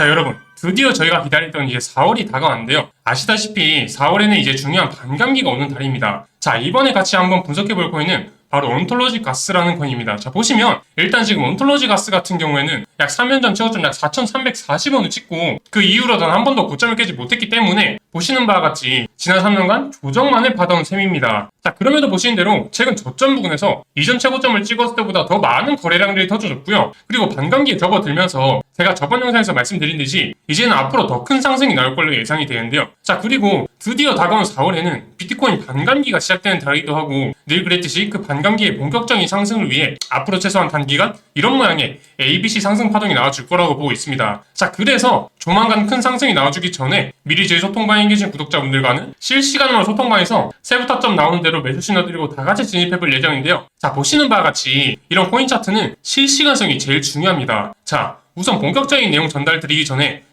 자 여러분 드디어 저희가 기다렸던 이제 4월이 다가왔는데요. 아시다시피 4월에는 이제 중요한 반감기가 오는 달입니다. 자 이번에 같이 한번 분석해 볼 코인은 바로 온톨로지 가스라는 코인입니다. 자 보시면 일단 지금 온톨로지 가스 같은 경우에는 약 3년 전 최고점 약 4,340원을 찍고 그 이후로 단 한 번도 고점을 깨지 못했기 때문에 보시는 바와 같이 지난 3년간 조정만을 받아온 셈입니다. 자 그럼에도 보시는 대로 최근 저점 부근에서 이전 최고점을 찍었을 때보다 더 많은 거래량들이 터져졌고요. 그리고 반감기에 접어들면서 제가 저번 영상에서 말씀드린 듯이 이제는 앞으로 더 큰 상승이 나올 걸로 예상이 되는데요. 자, 그리고 드디어 다가온 4월에는 비트코인 반감기가 시작되는 달이기도 하고 늘 그랬듯이 그 반감기의 본격적인 상승을 위해 앞으로 최소한 단기간 이런 모양의 ABC 상승 파동이 나와줄 거라고 보고 있습니다. 자, 그래서 조만간 큰 상승이 나와주기 전에 미리 저희 소통방에 계신 구독자분들과는 실시간으로 소통방에서 세부 타점 나오는 대로 매수 신호드리고 다 같이 진입해볼 예정인데요. 자, 보시는 바와 같이 이런 코인 차트는 실시간성이 제일 중요합니다. 자, 우선 본격적인 내용 전달 드리기 전에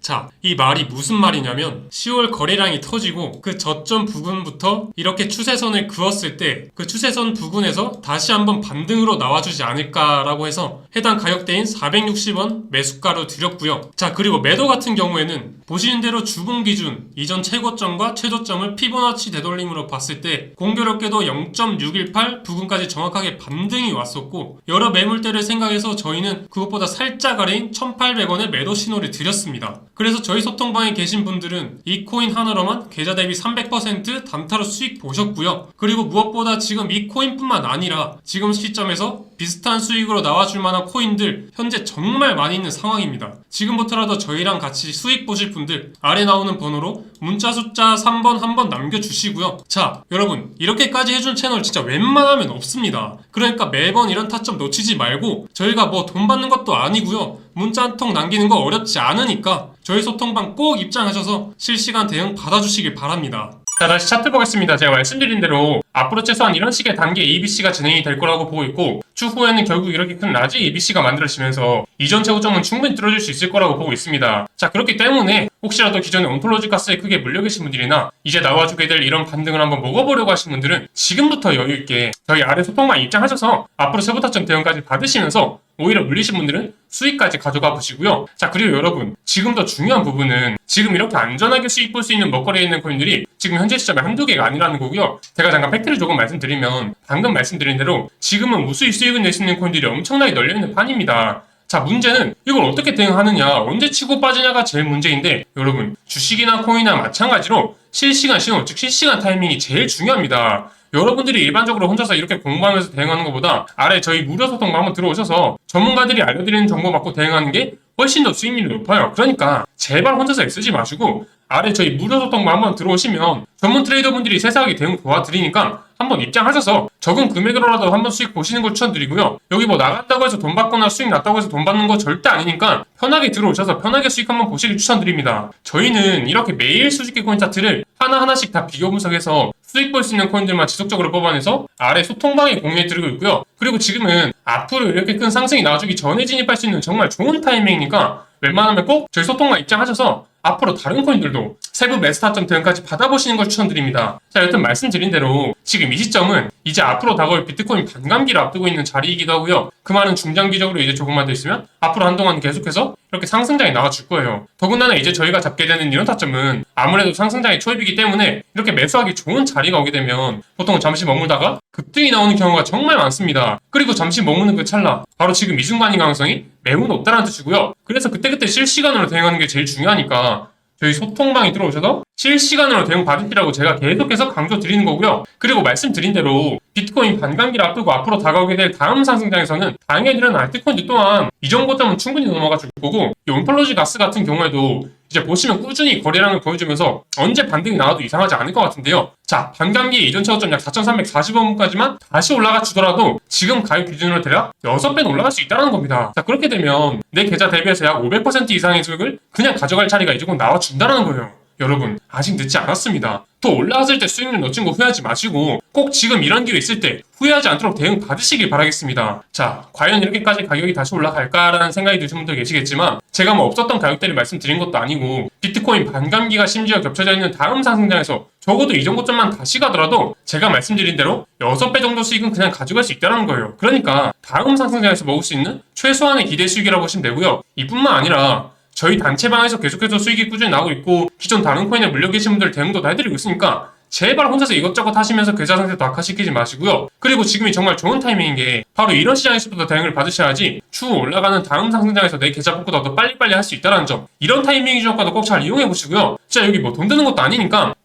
자, 이 말이 무슨 말이냐면 10월 거래량이 터지고 그 저점 부근부터 이렇게 추세선을 그었을 때 그 추세선 부근에서 다시 한번 반등으로 나와주지 않을까라고 해서 해당 가격대인 460원 매수가로 드렸고요. 자, 그리고 매도 같은 경우에는 보시는 대로 주봉 기준 이전 최고점과 최저점을 피보나치 되돌림으로 봤을 때 공교롭게도 0.618 부근까지 정확하게 반등이 왔었고 여러 매물대를 생각해서 저희는 그것보다 살짝 아래인 1,800원의 매도 신호를 드렸습니다. 그래서 저희 소통방에 계신 분들은 이 코인 하나로만 계좌 대비 300% 단타로 수익 보셨고요. 그리고 무엇보다 지금 이 코인뿐만 아니라 지금 시점에서 비슷한 수익으로 나와줄 만한 코인들 현재 정말 많이 있는 상황입니다. 지금부터라도 저희랑 같이 수익 보실 분들 아래 나오는 번호로 문자 숫자 3번 한번 남겨주시고요. 자, 여러분 이렇게까지 해준 채널 진짜 웬만하면 없습니다. 그러니까 매번 이런 타점 놓치지 말고 저희가 뭐 돈 받는 것도 아니고요. 문자 한 통 남기는 거 어렵지 않으니까 저희 소통방 꼭 입장하셔서 실시간 대응 받아주시길 바랍니다. 자, 다시 차트 보겠습니다. 제가 말씀드린 대로 앞으로 최소한 이런 식의 단계 ABC가 진행이 될 거라고 보고 있고 추후에는 결국 이렇게 큰 라지 ABC가 만들어지면서 이전 최고점은 충분히 뚫어줄 수 있을 거라고 보고 있습니다. 자, 그렇기 때문에 혹시라도 기존에 온톨로지 가스에 크게 물려 계신 분들이나 이제 나와주게 될 이런 반등을 한번 먹어보려고 하신 분들은 지금부터 여유 있게 저희 아래 소통만 입장하셔서 앞으로 세부타점 대응까지 받으시면서 오히려 물리신 분들은 수익까지 가져가 보시고요. 자, 그리고 여러분, 지금 더 중요한 부분은 지금 이렇게 안전하게 수익 볼 수 있는 먹거리에 있는 코인들이 지금 현재 시점에 한두 개가 아니라는 거고요. 제가 잠깐 팩트를 조금 말씀드리면 방금 말씀드린 대로 지금은 무수히 수익을 낼 수 있는 코인들이 엄청나게 널려있는 판입니다. 자, 문제는 이걸 어떻게 대응하느냐, 언제 치고 빠지냐가 제일 문제인데, 여러분, 주식이나 코인이나 마찬가지로 실시간 신호, 즉 실시간 타이밍이 제일 중요합니다. 여러분들이 일반적으로 혼자서 이렇게 공부하면서 대응하는 것보다 아래 저희 무료 소통방 한번 들어오셔서 전문가들이 알려드리는 정보 받고 대응하는 게 훨씬 더 수익률이 높아요. 그러니까 제발 혼자서 애쓰지 마시고 아래 저희 무료 소통방 한번 들어오시면 전문 트레이더분들이 세세하게 대응 도와드리니까 한번 입장하셔서 적은 금액으로라도 한번 수익 보시는 걸 추천드리고요. 여기 뭐 나갔다고 해서 돈 받거나 수익 났다고 해서 돈 받는 거 절대 아니니까 편하게 들어오셔서 편하게 수익 한번 보시길 추천드립니다. 저희는 이렇게 매일 수직기 코인 차트를 하나하나씩 다 비교 분석해서 수익 볼 수 있는 코인들만 지속적으로 뽑아내서 아래 소통방에 공유해 드리고 있고요. 그리고 지금은 앞으로 이렇게 큰 상승이 나와주기 전에 진입할 수 있는 정말 좋은 타이밍이니까 웬만하면 꼭 저희 소통방 입장하셔서 앞으로 다른 코인들도 세부 매스타점 대응까지 받아보시는 걸 추천드립니다. 자, 여튼 말씀드린 대로 지금 이 시점은 이제 앞으로 다가올 비트코인 반감기를 앞두고 있는 자리이기도 하고요. 그 말은 중장기적으로 이제 조금만 더 있으면 앞으로 한동안 계속해서 이렇게 상승장이 나와줄 거예요. 더군다나 이제 저희가 잡게 되는 이런 타점은 아무래도 상승장의 초입이기 때문에 이렇게 매수하기 좋은 자리가 오게 되면 보통 잠시 머물다가 급등이 나오는 경우가 정말 많습니다. 그리고 잠시 머무는 그 찰나 바로 지금 이 순간인 가능성이 매우 높다는 뜻이고요. 그래서 그때그때 실시간으로 대응하는 게 제일 중요하니까 저희 소통방에 들어오셔서 실시간으로 대응 받으시라고 제가 계속해서 강조 드리는 거고요. 그리고 말씀드린 대로 비트코인 반감기를 앞두고 앞으로 다가오게 될 다음 상승장에서는 다행히 이런 알트코인들 또한 이전 고점은 충분히 넘어가 줄 거고 이 온톨로지 가스 같은 경우에도 이제 보시면 꾸준히 거래량을 보여주면서 언제 반등이 나와도 이상하지 않을 것 같은데요. 자, 반감기 이전 최고점 약 4,340원까지만 다시 올라가 주더라도 지금 가격 기준으로 대략 6배는 올라갈 수 있다는 겁니다. 자, 그렇게 되면 내 계좌 대비해서 약 500% 이상의 수익을 그냥 가져갈 자리가 이제 곧 나와준다는 거예요. 여러분, 아직 늦지 않았습니다. 더 올라갔을 때 수익률 놓친 거 후회하지 마시고 꼭 지금 이런 기회 있을 때 후회하지 않도록 대응 받으시길 바라겠습니다. 자, 과연 이렇게까지 가격이 다시 올라갈까라는 생각이 드신 분들 계시겠지만 제가 뭐 없었던 가격대를 말씀드린 것도 아니고 비트코인 반감기가 심지어 겹쳐져 있는 다음 상승장에서 적어도 이전 고점만 다시 가더라도 제가 말씀드린 대로 6배 정도 수익은 그냥 가져갈 수 있다는 거예요. 그러니까 다음 상승장에서 먹을 수 있는 최소한의 기대 수익이라고 보시면 되고요. 이뿐만 아니라 저희 단체방에서 계속해서 수익이 꾸준히 나오고 있고 기존 다른 코인에 물려 계신 분들 대응도 다 해드리고 있으니까 제발 혼자서 이것저것 하시면서 계좌 상태 도 악화시키지 마시고요. 그리고 지금이 정말 좋은 타이밍인 게 바로 이런 시장에서부터 대응을 받으셔야지 추후 올라가는 다음 상승장에서 내 계좌 더 빨리빨리 할 수 있다는 점 이런 타이밍 주효과도 꼭 잘 이용해 보시고요. 진짜 여기 뭐 돈 드는 것도 아니니까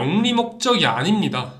영리 목적이 아닙니다.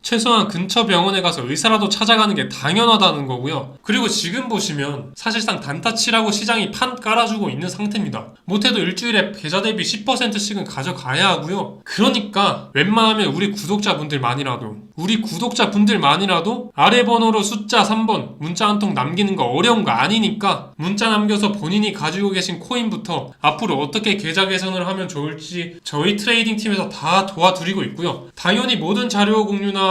최소한 근처 병원에 가서 의사라도 찾아가는 게 당연하다는 거고요. 그리고 지금 보시면 사실상 단타치라고 시장이 판 깔아주고 있는 상태입니다. 못해도 일주일에 계좌 대비 10%씩은 가져가야 하고요. 그러니까 웬만하면 우리 구독자분들만이라도 우리 구독자분들만이라도 아래 번호로 숫자 3번 문자 한 통 남기는 거 어려운 거 아니니까 문자 남겨서 본인이 가지고 계신 코인부터 앞으로 어떻게 계좌 개선을 하면 좋을지 저희 트레이딩 팀에서 다 도와드리고 있고요. 당연히 모든 자료 공유나